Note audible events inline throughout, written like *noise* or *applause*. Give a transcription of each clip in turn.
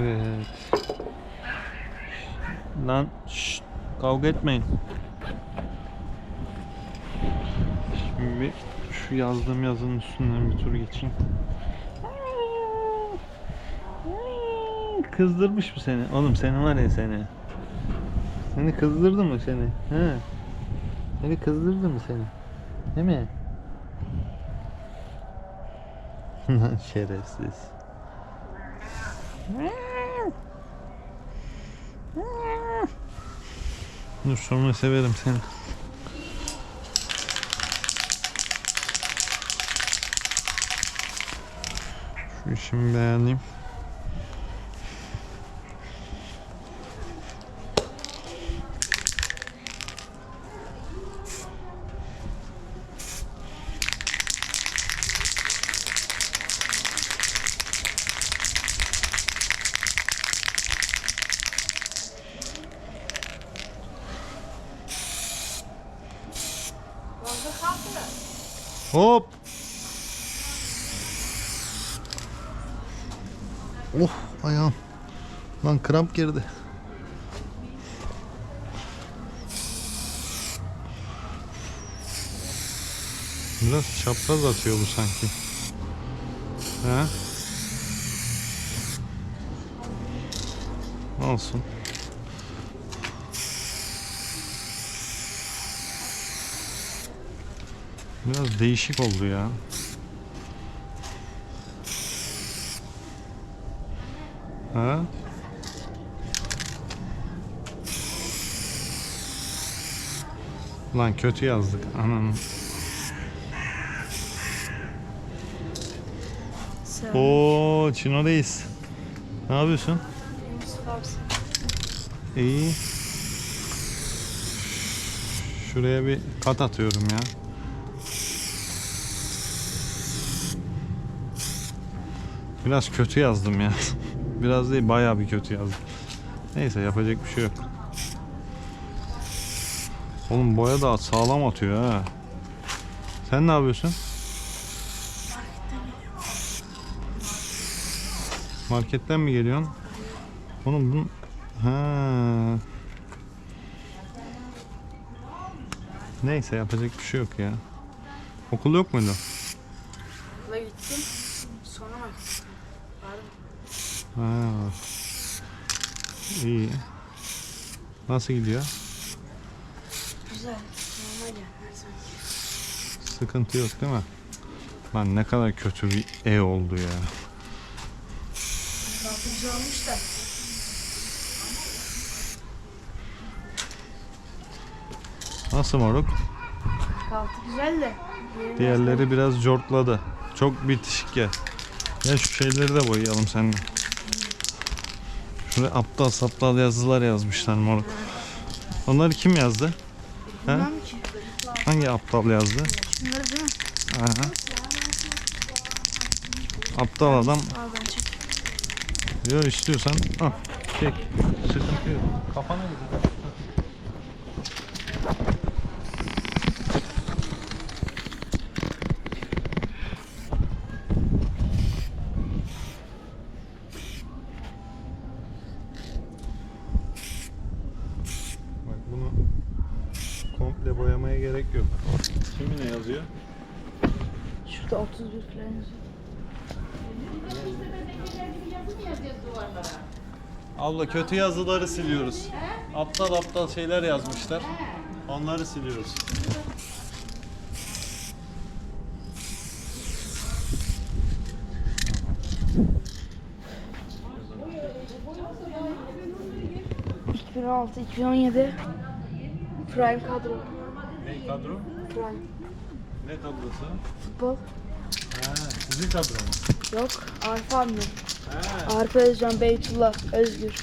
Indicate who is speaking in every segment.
Speaker 1: Evet. Lan şşt, kavga etmeyin. Şimdi şu yazdığım yazının üstünden bir tur geçeyim. Kızdırmış mı seni? Oğlum seni var ya seni. Seni kızdırdı mı seni? He. Seni kızdırdı mı seni? Değil mi? *laughs* Lan şerefsiz. Dur sonra severim seni. Şu işimi beğeneyim. Hop. Oh ayağım. Lan kramp girdi. Biraz çapraz atıyor bu sanki. He? Olsun. Biraz değişik oldu ya. Ha? Lan kötü yazdık ananı. Oo Çino Reis. Ne yapıyorsun? İyi. Şuraya bir kat atıyorum ya. Biraz kötü yazdım ya. Biraz değil bayağı bir kötü yazdım. Neyse yapacak bir şey yok. Oğlum boya da sağlam atıyor ha. Sen ne yapıyorsun? Marketten mi geliyorsun? Oğlum bunun... Ha. Neyse yapacak bir şey yok ya. Okul yok muydu?
Speaker 2: Okula gittim.
Speaker 1: Ha. İyi. Nasıl gidiyor?
Speaker 2: Güzel. Normal.
Speaker 1: Sıkıntı yok değil mi? Lan ne kadar kötü bir ev oldu ya.
Speaker 2: Güzel olmuş da.
Speaker 1: Nasıl moruk?
Speaker 2: Altı güzel de.
Speaker 1: Diğerleri biraz cortladı. Çok bitişik ya. Ya şu şeyleri de boyayalım seninle. Şuraya aptal saptal yazılar yazmışlar moruk. Onları kim yazdı? He? Hangi aptal yazdı?
Speaker 2: Şunları değil mi?
Speaker 1: Aha. Aptal adam
Speaker 2: Al ben çek.
Speaker 1: diyor istiyorsan al çek. Sıkıntı yok. Kafana gidiyor. Bak bunu komple boyamaya gerek yok. Kimin ne yazıyor?
Speaker 2: Şurada 31 falan yazıyor.
Speaker 1: Abla kötü yazıları siliyoruz. Aptal aptal şeyler yazmışlar. Onları siliyoruz.
Speaker 2: Hı. 2016, 2017 Prime kadro.
Speaker 1: Ne kadro?
Speaker 2: Prime.
Speaker 1: Ne kadrosu?
Speaker 2: Futbol.
Speaker 1: Ha, sizin kadro mu?
Speaker 2: Yok. Arif abi.
Speaker 1: Ha.
Speaker 2: Arif Özcan, Beytullah, Özgür.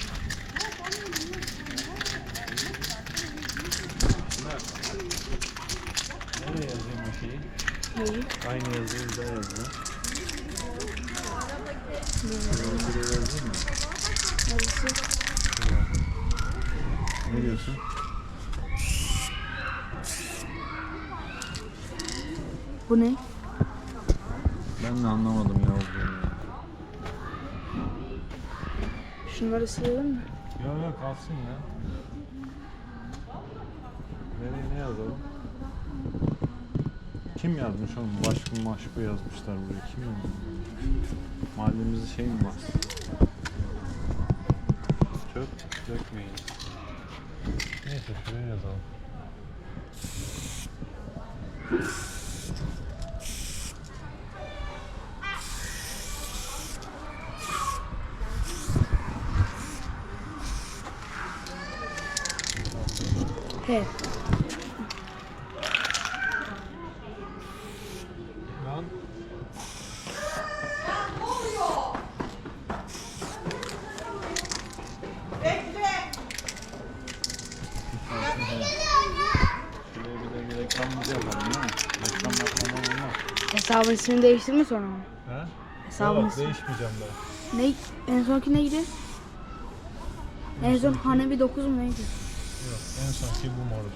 Speaker 1: Nereye yazayım o şeyi?
Speaker 2: Neyi?
Speaker 1: Aynı yazıyı da yazıyor. Buraya yazayım mı?
Speaker 2: Neresi?
Speaker 1: Ne diyorsun?
Speaker 2: Bu ne?
Speaker 1: Ben de anlamadım ya.
Speaker 2: Şunları silelim mi?
Speaker 1: Yok yok kalsın ya. Nereye ne yazalım? Kim yazmış oğlum? Başkın maşku yazmışlar buraya. Kim yazmış? Mahallemizi şey mi bastı? Çöp dökmeyin. Neyse şuraya yazalım.
Speaker 2: He.
Speaker 1: Lan. Şuraya bir de bir reklamımızı yapalım değil mi? Reklam yapmadan olmaz.
Speaker 2: Hesabın ismini değiştirme sonra mı?
Speaker 1: He?
Speaker 2: Hesabın
Speaker 1: Yok
Speaker 2: ismi.
Speaker 1: değişmeyeceğim daha.
Speaker 2: Ne? En sonki neydi? En son Hanebi 9 mu neydi?
Speaker 1: Yok en sonki bu moruk.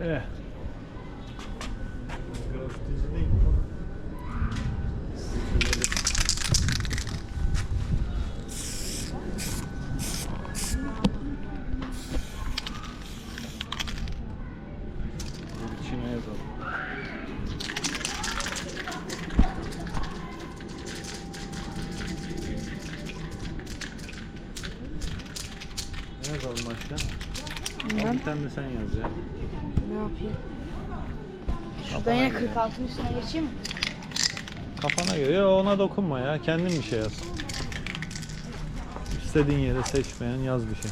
Speaker 1: Eh. Grafitici değil mi? Ne yazalım başka?
Speaker 2: Bilmem.
Speaker 1: Bir tane de sen yaz ya.
Speaker 2: Ne yapayım? Şuradan yine 46'ın üstüne geçeyim mi?
Speaker 1: Kafana göre ya ona dokunma ya. Kendin bir şey yaz. İstediğin yere seçmeyen yaz bir şey.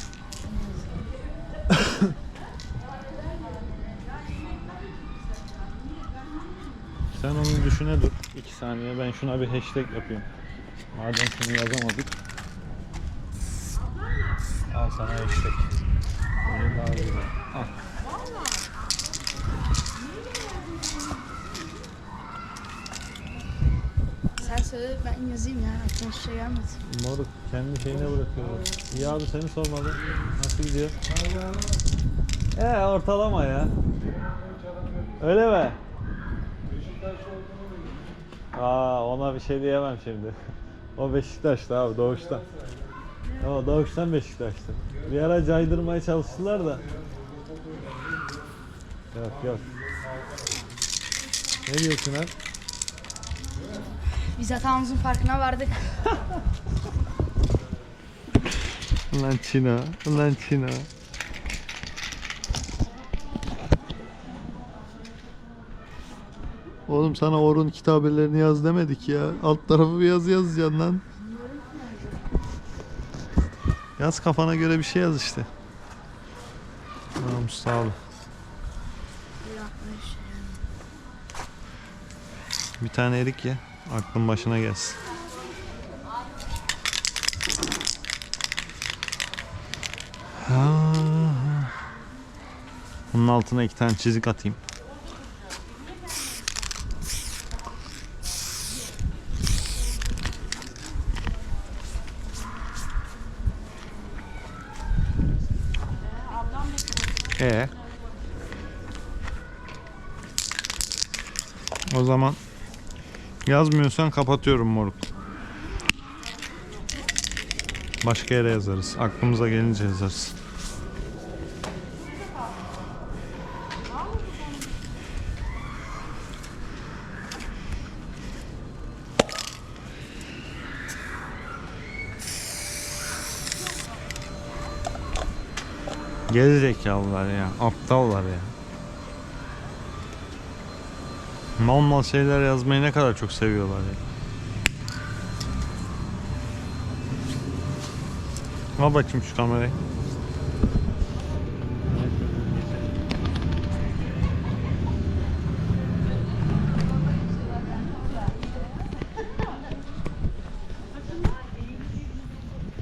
Speaker 1: Sen onu düşüne dur. 2 saniye ben şuna bir hashtag yapayım. Madem şunu yazamadık. Al sana hashtag. Böyle daha güzel. Al.
Speaker 2: Sen söyle ben yazayım ya. Aklıma hiçbir şey gelmedi.
Speaker 1: Moruk kendi şeyine bırakıyorlar. İyi abi seni sormalı. Nasıl gidiyor? Ee ortalama ya. Öyle mi? Aa ona bir şey diyemem şimdi. *laughs* O Beşiktaş'ta abi doğuştan. O doğuştan Beşiktaş'ta. Bir ara caydırmaya çalıştılar da. Yok yok. Ne diyorsun lan?
Speaker 2: Biz hatamızın farkına vardık. *laughs*
Speaker 1: Ulan Çino, ulan Çino. Oğlum sana Orhun kitabelerini yaz demedik ya. Alt tarafı bir yazı yazacaksın lan. Yaz kafana göre bir şey yaz işte. Tamam sağ ol. Bir tane erik ye. Aklın başına gelsin. Ha. Bunun altına iki tane çizik atayım. E. O zaman yazmıyorsan kapatıyorum moruk. Başka yere yazarız. Aklımıza gelince yazarız. Gerizekalılar ya. Aptallar ya. Mal mal şeyler yazmayı ne kadar çok seviyorlar ya. Al bakayım şu kamerayı.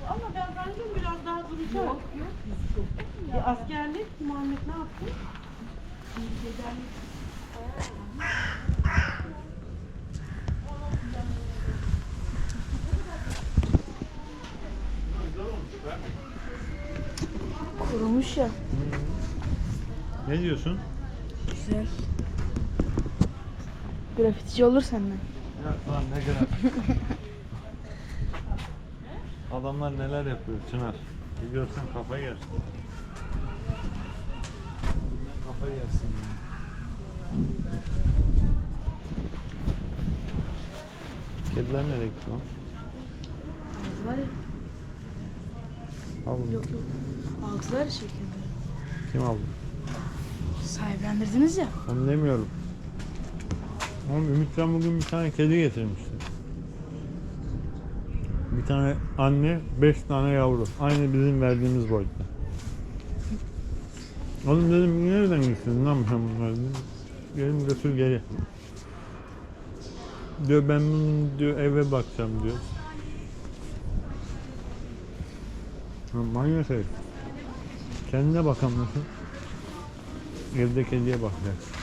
Speaker 3: Ama ben bence biraz daha duracak. Yok yok. E, askerlik Muhammed ne yaptı?
Speaker 2: Kurumuş ya.
Speaker 1: Ne diyorsun?
Speaker 2: Güzel. Grafitici olur senden.
Speaker 1: Ya lan ne grafik. Adamlar neler yapıyor Çınar. Bir görsen kafa yersin. Kediler nereye gitti lan?
Speaker 2: Var ya.
Speaker 1: Alın.
Speaker 2: Yok yok. Aldılar ya şeklinde.
Speaker 1: Kim aldı?
Speaker 2: Sahiplendirdiniz ya.
Speaker 1: Onu demiyorum. Oğlum Ümitcan bugün bir tane kedi getirmişti. Bir tane anne, beş tane yavru. Aynı bizim verdiğimiz boyutta. Oğlum dedim nereden getirdin lan sen bunları. Gelin götür geri. Diyor ben bunu diyor eve bakacağım diyor. Ha, manyak herif. Kendine bakamıyorsun. Evde kediye bakacaksın.